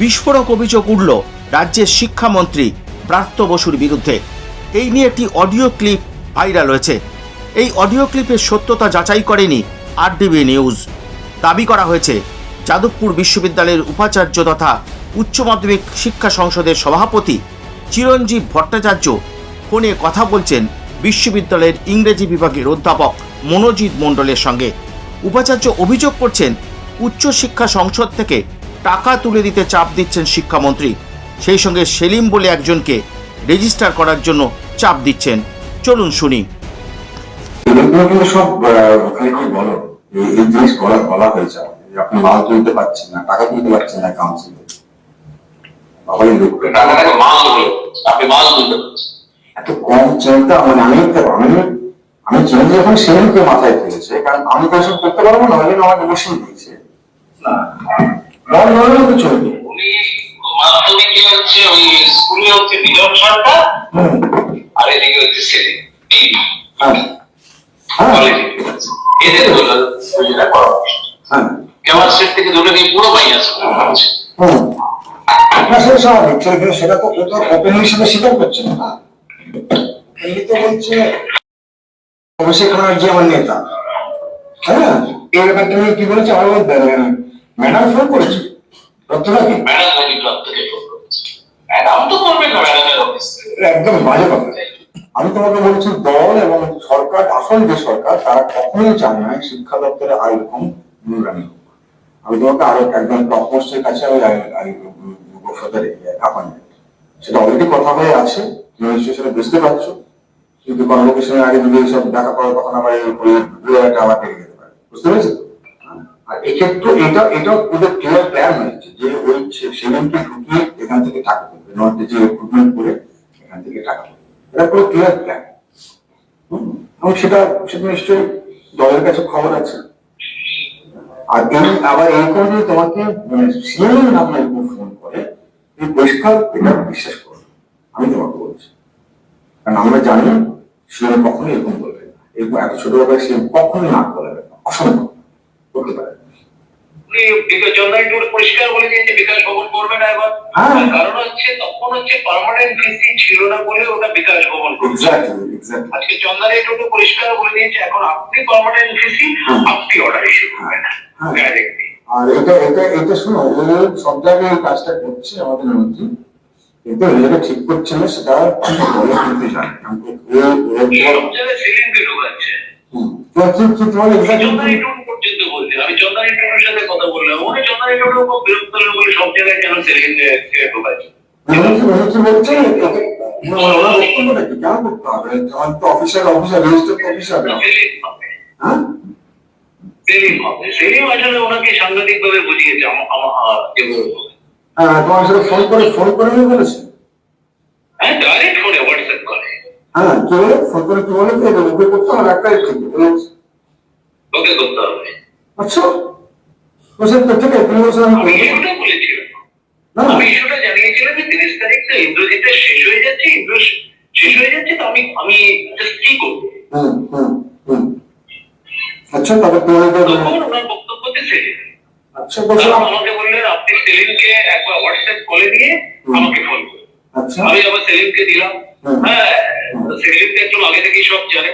বিস্ফোরক অভিযোগ উঠল রাজ্যের শিক্ষামন্ত্রী ব্রাত্য বসুর বিরুদ্ধে। এই নিয়ে একটি অডিও ক্লিপ ভাইরাল হয়েছে। এই অডিও ক্লিপের সত্যতা যাচাই করেনি আরডিবি নিউজ। দাবি করা হয়েছে, যাদবপুর বিশ্ববিদ্যালয়ের উপাচার্য তথা উচ্চ মাধ্যমিক শিক্ষা সংসদের সভাপতি চিরঞ্জীব ভট্টাচার্য ফোনে কথা বলছেন বিশ্ববিদ্যালয়ের ইংরেজি বিভাগের অধ্যাপক মনোজিৎ মণ্ডলের সঙ্গে। উপাচার্য অভিযোগ করছেন উচ্চশিক্ষা সংসদ থেকে টাকা তুলে দিতে চাপ দিচ্ছেন শিক্ষামন্ত্রী। সেই সঙ্গে সেলিম বলে একজনকে রেজিস্টার করার জন্য চাপ দিচ্ছেন। চলুন শুনি। সব আহ, কি বলো? এই- এই জিনিস বলা বলা হয়েছে আপনি মাল তুলতে পারছেন না টাকা তুলতে পারছেন না কাউন্সিলে বাবাই লোক মাল আপনি মাল তুলতে এত কম চিন্তা মানে আমি আমি আমি চেঞ্জ যখন সেদিনকে মাথায় ফেলেছে কারণ আমি তো এসব করতে পারব না ওই জন্য আমাকে বসিয়ে দিয়েছে। না উনি মাধ্যমিকে হচ্ছে? ওই স্কুলে হচ্ছে বিজন সরকার আর এদিকে হচ্ছে ছেলে এই হ্যাঁ। হ্যাঁ এদের হলো হ্যাঁ। সেট থেকে দুটো নিয়ে পুরো পাই আছে। হুম। না সেটা সেটা- সেটা তো ওপেন হিসেবে স্বীকার করছে না। এই তো বলছে অভিষেক ব্যানার্জি আমার নেতা। হ্যাঁ? এই ব্যাপারটা নিয়ে কি বলেছে? আমার ম্যাডাম ফোন করেছে। ম্যাডাম নাকি ক্লাব থেকে ফোন করেছে। ম্যাডাম তো করবেন না ম্যাডামের অফিস একদম বাজে কথা। আমি তোমাকে বলছি দল এবং সরকার আসল যে সরকার তারা কখনোই চায় না শিক্ষা দপ্তরে আর এরকম নোংরামি হোক। আমি তোমাকে আরও একদম টপ পোস্টের কাছে আমি গোসাদের অ্যাপয়েন্টমেন্ট সেটা অলরেডি কথা হয়ে আছে তুমি নিশ্চয়ই সেটা বুঝতে পারছ। কিন্তু কনভোকেশনের আগে যদি সব দেখা করার কথা না পারে একটা পারে। বুঝতে পেরেছ? আর এক্ষেত্রে এটা এটা ওদের ক্লিয়ার প্ল্যান হয়েছে যে ওই সেভেনকে ঢুকিয়ে এখান থেকে টাকা তুলবে নর্থ যে রিক্রুটমেন্ট করে এখান থেকে টাকা তুলবে। এটা পুরো ক্লিয়ার প্ল্যান এবং সেটা সেটা নিশ্চয়ই দলের কাছে খবর আছে। আর এই আবার এরকম যদি তোমাকে সিএম নামে ফোন করে এই পরিষ্কার এটা বিশ্বাস করো, আমি তোমাকে বলছি। কারণ আমরা জানি সিএম কখনোই এরকম বলবে না। এরকম এত ছোট ব্যাপারে সিএম কখনোই না বলবে না। অসম্ভব। করতে পারে। উনি বিকাশ চন্দ্রানী টুডু পরিষ্কার বলে দিয়েছে বিকাশ ভবন করবে না এবার। হ্যাঁ। কারণ হচ্ছে তখন হচ্ছে পার্মানেন্ট ভিসি ছিল না বলে ওটা বিকাশ ভবন এক্স্যাক্টলি আজকে চন্দ্রানী টুডু পরিষ্কার বলে দিয়েছে এখন আপনি পার্মানেন্ট ভিসি আপনি অর্ডার ইস্যু করবেন হ্যাঁ। ডাইরেক্টলি আর এটা এটা এটা শোনো ও সব জায়গায় কাজটা করছে আমাদের মন্ত্রী। কিন্তু ও যেটা ঠিক করছে না সেটা বলে কিন্তু জানে তোমার বলছে। আমি চন্দ্রানী টুডুর সাথে কথা বললাম। উনি চন্দ্রানী টুডু খুব বিরক্ত হলো বলে সব জায়গায় কেন ঢুকাচ্ছে হবে? অফিসার সেলিং হবে। হ্যাঁ? হবে। সাংঘাতিক ভাবে বুঝিয়েছে যেগুলো হ্যাঁ তোমার সাথে ফোন করে ফোন করে বলেছে? হ্যাঁ ডাইরেক্ট ফোনে হোয়াটসঅ্যাপ করে। হ্যাঁ কি বলে? ফোন করে কি বলে? ওকে করতে একটাই ওকে করতে হবে। আচ্ছা। বলছে তো ঠিক আছে তুমি বলছো আমি বলেছিলাম। না আমি ইস্যুটা জানিয়েছিলাম যে তিরিশ তারিখ তো ইন্দ্রজিতের শেষ হয়ে যাচ্ছে ইন্দ্র শেষ হয়ে যাচ্ছে তো আমি আমি জাস্ট কি করব। হুম হুম হুম। আচ্ছা ওনার বক্তব্যতে সেলিম। আচ্ছা আমাকে বললেন আপনি সেলিমকে একবার হোয়াটসঅ্যাপ কলে নিয়ে আমাকে ফোন করুন। আচ্ছা। আমি আবার সেলিমকে দিলাম। হ্যাঁ সেলিম তো একটু আগে থেকেই সব জানে।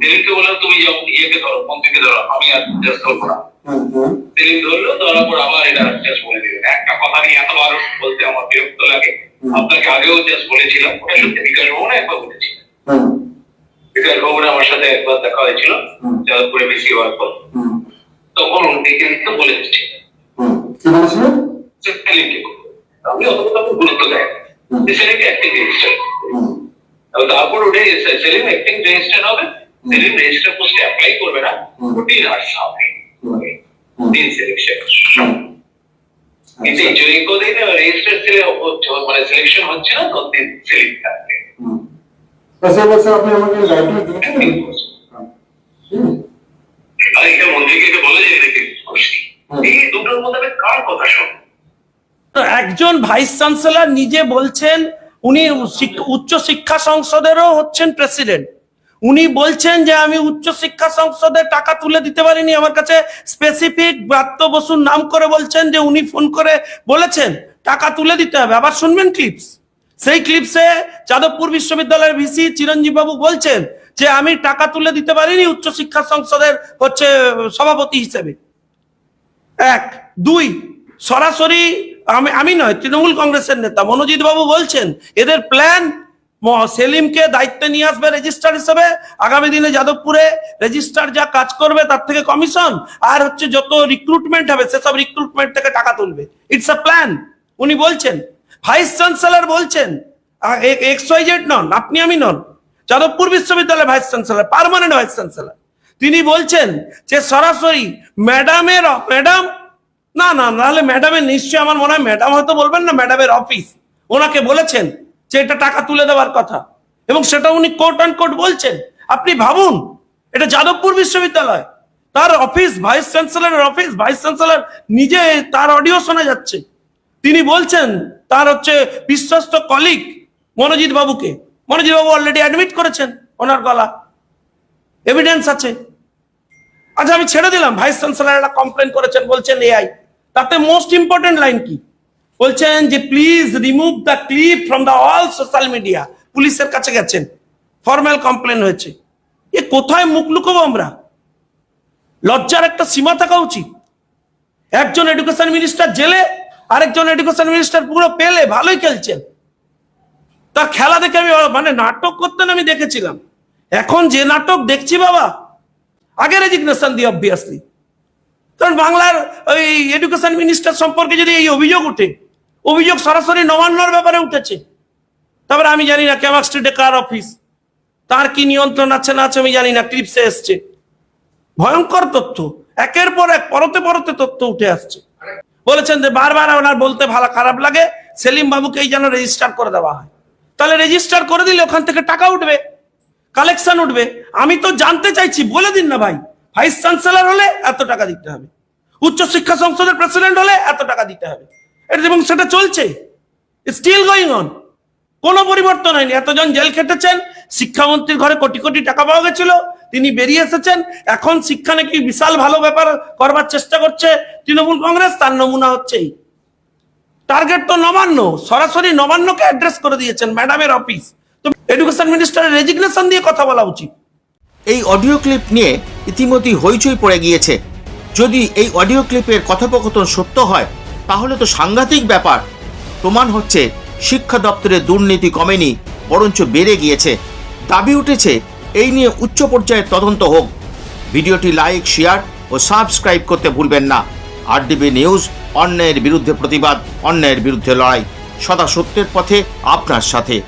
সেলিমকে বললাম তুমি যাও ইয়েকে ধরো মন্ত্রীকে ধরো আমি আর জাস্ট না। হুম হুম ধরলো ধরার পর আবার এটা জাস্ট বলে দিলেন একটা কথা নিয়ে এতবার বলতে আমার বিরক্ত লাগে। আপনাকে আগেও জাস্ট বলেছিলাম ওটা সত্যি বিকাশ ভবনে একবার বলেছিলেন হুম। বিকাশ ভবনে আমার সাথে একবার দেখা হয়েছিল যাদবপুরে বেশি হওয়ার পর। তখন উনি তো বলে দিচ্ছিলেন কি বলেছিলেন। আমি অতটা তখন গুরুত্ব দেয় সেলিমকে অ্যাক্টিং রেজিস্টার তারপর ওটা সেলিম অ্যাক্টিং রেজিস্টার হবে। সেলিম রেজিস্টার পোস্টে অ্যাপ্লাই করবে না। ওটি হুম। হুম। দিন সিলেকশন কিন্তু রেজিস্টার ছেলে মানে সিলেকশন হচ্ছে না ততদিন সেলিম থাকবে। হুম। তা আপনি আমাকে লাইব্রেরি দিয়েছেন? আর এটা মন্ত্রীকে তো বলে যে দেখি এই দুটোর মধ্যে কার কথা শোন? তো একজন ভাইস চ্যান্সেলর নিজে বলছেন উনি শিক- উচ্চ শিক্ষা সংসদেরও হচ্ছেন প্রেসিডেন্ট উনি বলছেন যে আমি উচ্চ শিক্ষা সংসদে টাকা তুলে দিতে পারিনি, আমার কাছে স্পেসিফিক ব্রাত্য বসুর নাম করে বলছেন যে উনি ফোন করে বলেছেন, টাকা তুলে দিতে হবে। আবার শুনবেন ক্লিপস সেই ক্লিপসে যাদবপুর বিশ্ববিদ্যালয়ের ভিসি চিরঞ্জীব বাবু বলছেন যে আমি টাকা তুলে দিতে পারিনি উচ্চশিক্ষা সংসদের হচ্ছে সভাপতি হিসেবে। এক। দুই, সরাসরি আমি আমি নয়, তৃণমূল কংগ্রেসের নেতা মনোজিৎ বাবু বলছেন, এদের প্ল্যান সেলিমকে দায়িত্বে নিয়ে আসবে রেজিস্ট্রার হিসেবে। আগামী দিনে যাদবপুরে রেজিস্ট্রার যা কাজ করবে তার থেকে কমিশন আর হচ্ছে যত রিক্রুটমেন্ট হবে, সেসব রিক্রুটমেন্ট থেকে টাকা তুলবে। ইটস আ প্ল্যান উনি বলছেন। ভাইস চ্যান্সেলর বলছেন। এক্স ওয়াই জেড নন, আপনি আমি নন। যাদবপুর বিশ্ববিদ্যালয়ের vice chancellor permanent vice chancellor তিনি বলছেন যে সরাসরি ম্যাডামের ম্যাডাম না না নাহলে ম্যাডামের নিশ্চয়ই আমার মনে হয় ম্যাডাম হয়তো বলবেন না ম্যাডামের অফিস ওনাকে বলেছেন। যে এটা টাকা তুলে দেওয়ার কথা। এবং সেটা উনি কোর্ট অ্যান্ড কোর্ট বলছেন। আপনি ভাবুন, এটা যাদবপুর বিশ্ববিদ্যালয়। তার অফিস ভাইস চ্যান্সেলরের অফিস ভাইস চ্যান্সেলর নিজে তার অডিও শোনা যাচ্ছে। তিনি বলছেন, তার হচ্ছে বিশ্বস্ত কলিগ মনোজিৎ বাবুকে। মনোজিৎ বাবু অলরেডি অ্যাডমিট করেছেন ওনার গলা। এভিডেন্স আছে। আচ্ছা আমি ছেড়ে দিলাম। ভাইস চ্যান্সেলর একটা কমপ্লেন করেছেন, বলছেন এআই তাতে মোস্ট ইম্পর্টেন্ট লাইন কি? বলছেন যে please remove the clip from the all social media পুলিশের কাছে গেছেন। ফর্মাল কমপ্লেন হয়েছে। এ কোথায় মুখ লুকোবো আমরা? লজ্জার একটা সীমা থাকা উচিত। একজন এডুকেশন মিনিস্টার জেলে, আরেকজন এডুকেশন মিনিস্টার পুরো পেলে, ভালোই খেলছেন। তার খেলা দেখে আমি মানে নাটক করতেন আমি দেখেছিলাম। এখন যে নাটক দেখছি বাবা আগে রেজিগনেশন দিই অবভিয়াসলি কারণ বাংলার ওই এডুকেশন মিনিস্টার সম্পর্কে যদি এই অভিযোগ উঠে অভিযোগ সরাসরি নবান্নর ব্যাপারে উঠেছে। তারপরে আমি জানি না ক্যামাক স্ট্রিটে কার অফিস তার কি নিয়ন্ত্রণ আছে না আছে আমি জানি না ক্লিপসে এসছে। ভয়ঙ্কর তথ্য। একের পর এক, পরতে পরতে তথ্য উঠে আসছে। বলেছেন যে বারবার ওনার বলতে ভালো খারাপ লাগে, সেলিম বাবুকেই যেন রেজিস্টার করে দেওয়া হয়। তাহলে রেজিস্টার করে দিলে ওখান থেকে টাকা উঠবে কালেকশন উঠবে। আমি তো জানতে চাইছি, বলে দিন না ভাই ভাইস চ্যান্সেলর হলে এত টাকা দিতে হবে। উচ্চ শিক্ষা সংসদের প্রেসিডেন্ট হলে এত টাকা দিতে হবে। এবং সেটা চলছে। স্টিল গোয়িং অন কোনো পরিবর্তন হয়নি। এতজন জেল খেটেছেন, শিক্ষামন্ত্রীর ঘরে কোটি কোটি টাকা পাওয়া গেছিল, তিনি বেরিয়ে এসেছেন, এখন শিক্ষা নাকি বিশাল ভালো ব্যাপার করবার চেষ্টা করছে তৃণমূল কংগ্রেস, তার নমুনা হচ্ছেই। টার্গেট তো নবান্ন, সরাসরি নবান্নকে অ্যাড্রেস করে দিয়েছেন ম্যাডামের অফিস তো এডুকেশন মিনিস্টারের রেজিগনেশন দিয়ে কথা বলা উচিত। এই অডিও ক্লিপ নিয়ে ইতিমধ্যেই হইচই পড়ে গিয়েছে। যদি এই অডিও ক্লিপের কথোপকথন সত্য হয় তাহলে তো সাংঘাতিক ব্যাপার। প্রমাণ হচ্ছে, শিক্ষা দপ্তরের দুর্নীতি কমেনি, বরঞ্চ বেড়ে গিয়েছে। দাবি উঠেছে, এই নিয়ে উচ্চ পর্যায়ের তদন্ত হোক। ভিডিওটি লাইক, শেয়ার ও সাবস্ক্রাইব করতে ভুলবেন না। আর ডিবি নিউজ অন্যায়ের বিরুদ্ধে প্রতিবাদ অন্যায়ের বিরুদ্ধে লড়াই। সদা সত্যের পথে আপনার সাথে।